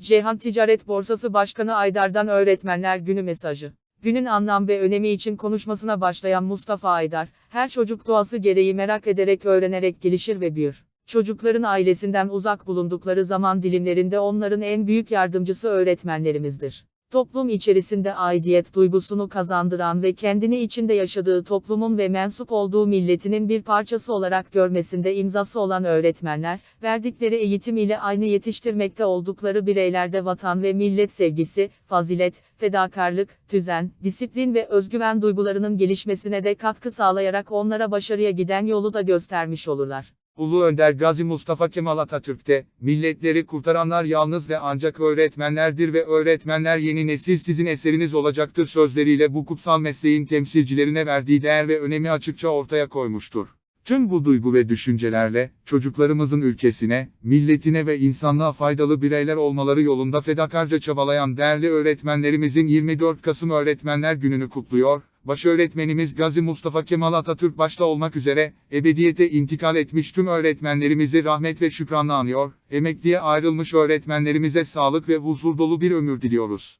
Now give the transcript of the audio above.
Ceyhan Ticaret Borsası Başkanı Aydar'dan Öğretmenler Günü mesajı. Günün anlam ve önemi için konuşmasına başlayan Mustafa Aydar, her çocuk doğası gereği merak ederek öğrenerek gelişir ve büyür. Çocukların ailesinden uzak bulundukları zaman dilimlerinde onların en büyük yardımcısı öğretmenlerimizdir. Toplum içerisinde aidiyet duygusunu kazandıran ve kendini içinde yaşadığı toplumun ve mensup olduğu milletinin bir parçası olarak görmesinde imzası olan öğretmenler, verdikleri eğitim ile aynı yetiştirmekte oldukları bireylerde vatan ve millet sevgisi, fazilet, fedakarlık, düzen, disiplin ve özgüven duygularının gelişmesine de katkı sağlayarak onlara başarıya giden yolu da göstermiş olurlar. Ulu Önder Gazi Mustafa Kemal Atatürk'te, milletleri kurtaranlar yalnız ve ancak öğretmenlerdir ve öğretmenler yeni nesil sizin eseriniz olacaktır sözleriyle bu kutsal mesleğin temsilcilerine verdiği değer ve önemi açıkça ortaya koymuştur. Tüm bu duygu ve düşüncelerle, çocuklarımızın ülkesine, milletine ve insanlığa faydalı bireyler olmaları yolunda fedakarca çabalayan değerli öğretmenlerimizin 24 Kasım Öğretmenler Günü'nü kutluyor, baş öğretmenimiz Gazi Mustafa Kemal Atatürk başta olmak üzere, ebediyete intikal etmiş tüm öğretmenlerimizi rahmet ve şükranla anıyor, emekliye ayrılmış öğretmenlerimize sağlık ve huzur dolu bir ömür diliyoruz.